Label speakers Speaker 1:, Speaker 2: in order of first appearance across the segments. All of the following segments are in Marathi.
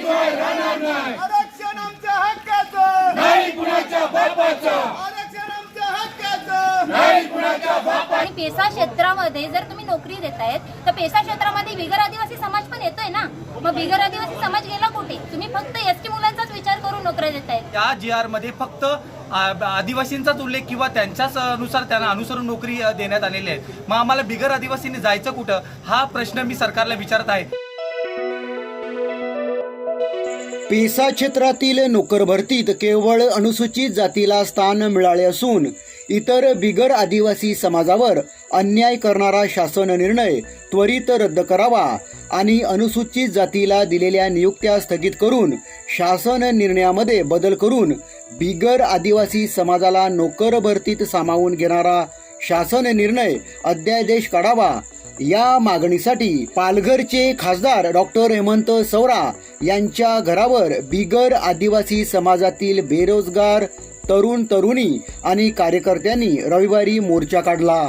Speaker 1: शिवाय राहणार नाही. आरक्षण आमच्या हक्काचं.
Speaker 2: नाही कुणाच्या बापाचं. पेसा क्षेत्रामध्ये जर तुम्ही नोकरी देत आहेत तर पेसा क्षेत्रामध्ये बिगर आदिवासी समाज पण येतोय ना? मग बिगर आदिवासी समाज गेला कुठे? तुम्ही फक्त एसटी मुलांचाच विचार करून नोकऱ्या देत
Speaker 3: आहेत त्या जी आरमध्ये फक्त आदिवासींचाच उल्लेख किंवा त्यांच्याच अनुसार त्यांना अनुसरून नोकरी देण्यात आलेली आहे मग आम्हाला बिगर आदिवासींनी जायचं कुठं? हा प्रश्न मी सरकारला विचारत आहे.
Speaker 4: पेसा क्षेत्रातील नोकर भरतीत केवळ अनुसूचित जातीला स्थान मिळाले असून इतर बिगर आदिवासी समाजावर अन्याय करणारा शासन निर्णय त्वरित रद्द करावा आणि अनुसूचित जातीला दिलेल्या नियुक्त्या स्थगित करून शासन निर्णयामध्ये बदल करून बिगर आदिवासी समाजाला नोकर भरतीत सामावून घेणारा शासन निर्णय अध्यादेश काढावा या मागणीसाठी पालघरचे खासदार डॉक्टर हेमंत सवरा यांच्या घरावर बिगर आदिवासी समाजातील बेरोजगार तरुण तरुणी आणि कार्यकर्त्यांनी रविवारी मोर्चा काढला.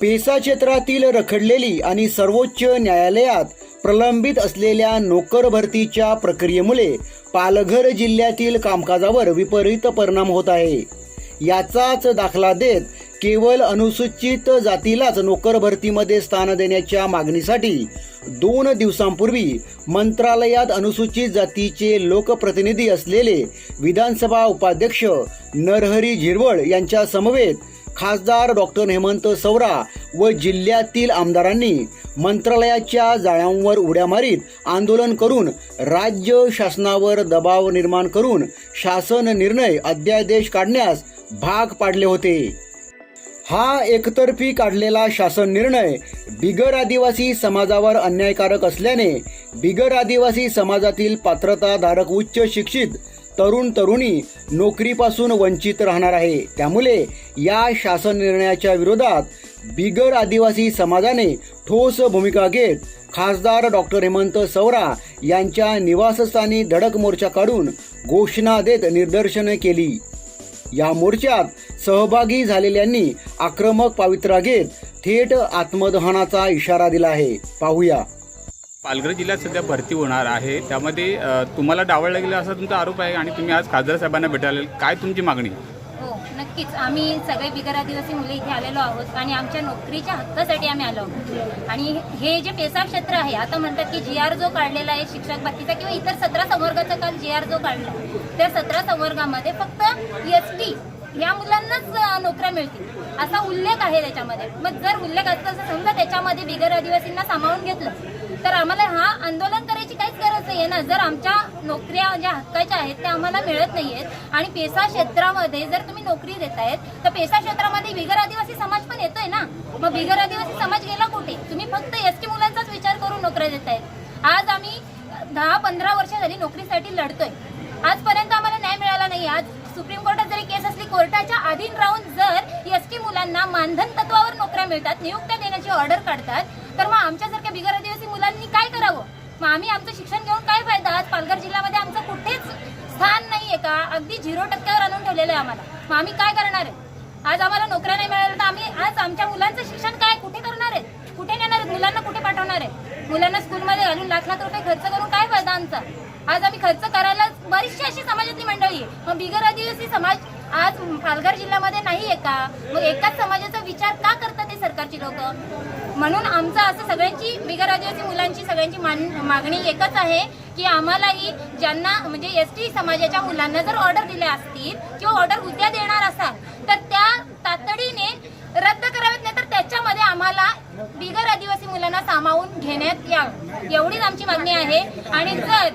Speaker 4: पेसा क्षेत्रातील रखडलेली आणि सर्वोच्च न्यायालयात प्रलंबित असलेल्या नोकर भरतीच्या प्रक्रियेमुळे पालघर जिल्ह्यातील कामकाजावर विपरीत परिणाम होत आहे. याचाच दाखला देत केवळ अनुसूचित जातीलाच नोकर भरतीमध्ये स्थान देण्याच्या मागणीसाठी दोन दिवसांपूर्वी मंत्रालयात अनुसूचित जातीचे लोकप्रतिनिधी असलेले विधानसभा उपाध्यक्ष नरहरी झिरवळ यांच्या समवेत खासदार डॉक्टर हेमंत सवरा व जिल्ह्यातील आमदारांनी मंत्रालयाच्या जाळ्यांवर उड्या मारीत आंदोलन करून राज्य शासनावर दबाव निर्माण करून शासन निर्णय अध्यादेश काढण्यास भाग पाडले होते. हा एकतर्फी काढलेला शासन निर्णय बिगर आदिवासी समाजावर अन्यायकारक असल्याने बिगर आदिवासी समाजातील पात्रताधारक उच्च शिक्षित तरुण तरुणी नोकरीपासून वंचित राहणार आहे. त्यामुळे या शासन निर्णयाच्या विरोधात बिगर आदिवासी समाजाने ठोस भूमिका घेत खासदार डॉक्टर हेमंत सवरा यांच्या निवासस्थानी धडक मोर्चा काढून घोषणा देत निदर्शन केली. या मोर्चात सहभागी झालेल्यांनी आक्रमक पावित्रा घेत थेट आत्मदहनाचा इशारा दिला आहे. पाहूया.
Speaker 5: पालघर जिल्ह्यात सध्या भरती होणार आहे. त्यामध्ये तुम्हाला डावळ लागेल असा तुमचा आरोप आहे आणि तुम्ही आज खासदार साहेबांना भेटायला काय तुमची मागणी?
Speaker 2: नक्कीच. आम्ही सगळे बिगर आदिवासी मुले इथे आलेलो आहोत आणि आमच्या नोकरीच्या हक्कासाठी आम्ही आलो आहोत. आणि हे जे पेसा क्षेत्र आहे आता म्हणतात की जी आर जो काढलेला आहे शिक्षक भरतीचा किंवा इतर सतरा संवर्गाचा काल जी आर जो काढला त्या सतरा संवर्गामध्ये फक्त एस टी या मुलांनाच नोकऱ्या मिळतील. असा उल्लेख आहे त्याच्यामध्ये. मग जर उल्लेख असता समजा त्याच्यामध्ये बिगर आदिवासींना सामावून घेतलं तर आम्हाला हा आंदोलन करायची काहीच गरज नाही आहे ना. जर आमच्या नोकऱ्या ज्या हक्काच्या आहेत त्या आम्हाला मिळत नाहीयेत. आणि पेसा क्षेत्रामध्ये जर तुम्ही नोकरी देतायत तर पेसा क्षेत्रामध्ये बिगर आदिवासी समाज पण येतोय ना. मग बिगर आदिवासी समाज गेला कुठे? तुम्ही फक्त एस टी मुलांचाच विचार करून नोकऱ्या देतायत. आज आम्ही दहा पंधरा वर्ष झाली नोकरीसाठी लढतोय. आजपर्यंत आम्हाला न्याय मिळाला नाही आज सुप्रीम कोर्टात जरी केस असली कोर्टाच्या अधीन राहून जर एस टी मुलांना मानधन तत्वावर नोकऱ्या मिळतात नियुक्त्या देण्याची ऑर्डर काढतात तर मग आमच्यासारख्या बिगर मुलांनी काय करावं? मग आम्ही आमचं शिक्षण घेऊन काय फायदा? आज पालघर जिल्ह्यामध्ये आमचं कुठेच स्थान नाहीये का? अगदी झिरो टक्क्यावर आणून ठेवलेलं आहे आम्हाला. मग आम्ही काय करणार आहे? आज आम्हाला नोकऱ्या नाही मिळाल्या तर आम्ही आज आमच्या मुलांचं शिक्षण काय? कुठे करणार आहे? कुठे नेणार आहेत? मुलांना कुठे पाठवणार आहे? मुलांना स्कूलमध्ये घालून लाख लाख रुपये खर्च करून काय फायदा आमचा? आज आम्ही खर्च करायला बरीचशी अशी समाजातली मंडळी आहे. मग बिगर आदिवासी समाज आज पालघर जिल्ह्यामध्ये नाही आहे का? मग एकाच समाजाचा विचार का करतात ते सरकारची लोक? म्हणून आमचं असं सगळ्यांची बिगर आदिवासी मुलं सगळ्यांची मान मागणी एकच आहे की आम्हालाही ज्यांना म्हणजे एस टी समाजाच्या मुलांना जर ऑर्डर दिल्या असतील किंवा ऑर्डर उद्या देणार असाल तर त्या तातडीने रद्द कराव्यात नाही तर त्याच्यामध्ये आम्हाला बिगर आदिवासी मुलांना सामावून घेण्यात यावं. एवढीच आमची मागणी आहे. आणि जर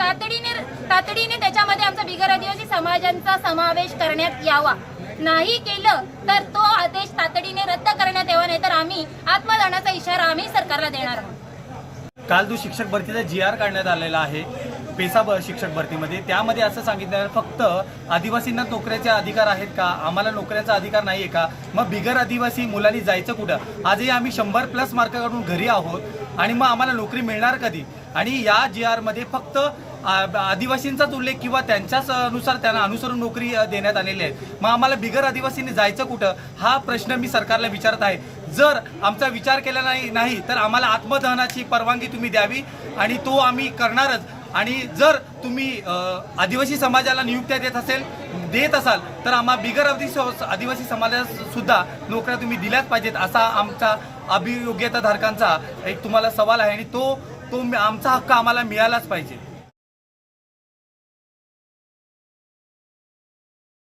Speaker 2: तातडीने तातडीने त्याच्यामध्ये आमचा बिगर आदिवासी समाजांचा समावेश करण्यात यावा नाही केलं तर तो आदेश तातडीने रद्द करण्यात यावा नाही तर आम्ही आत्मदानाचा इशारा आम्ही सरकारला देणार आहोत.
Speaker 3: काल जो शिक्षक भरतीचा जी आर काढण्यात आलेला आहे पेसा शिक्षक भरतीमध्ये त्यामध्ये असं सांगितलं फक्त आदिवासींना नोकऱ्याचे अधिकार आहेत का? आम्हाला नोकऱ्याचा अधिकार नाही आहे का? मग बिगर आदिवासी मुलांनी जायचं कुठं? आजही आम्ही शंभर प्लस मार्क काढून घरी आहोत आणि मग आम्हाला नोकरी मिळणार कधी? आणि या जी आरमध्ये फक्त आदिवासींचाच उल्लेख किंवा त्यांच्याच अनुसार त्यांना अनुसरून नोकरी देण्यात आलेली आहे. मग आम्हाला बिगर आदिवासींनी जायचं कुठं? हा प्रश्न मी सरकारला विचारत आहे. जर आमचा विचार केला नाही नाही तर आम्हाला आत्मदहनाची परवानगी तुम्ही द्यावी आणि तो आम्ही करणारच. आणि जर तुम्ही आदिवासी समाजाला नियुक्त्या देत असेल देत असाल तर आम्हा बिगर आदिवासी आदिवासी सुद्धा नोकऱ्या तुम्ही दिल्याच पाहिजेत असा आमचा अभियोग्यता धारकांचा एक तुम्हाला सवाल आहे. आणि तो तो आमचा हक्क आम्हाला मिळालाच पाहिजे.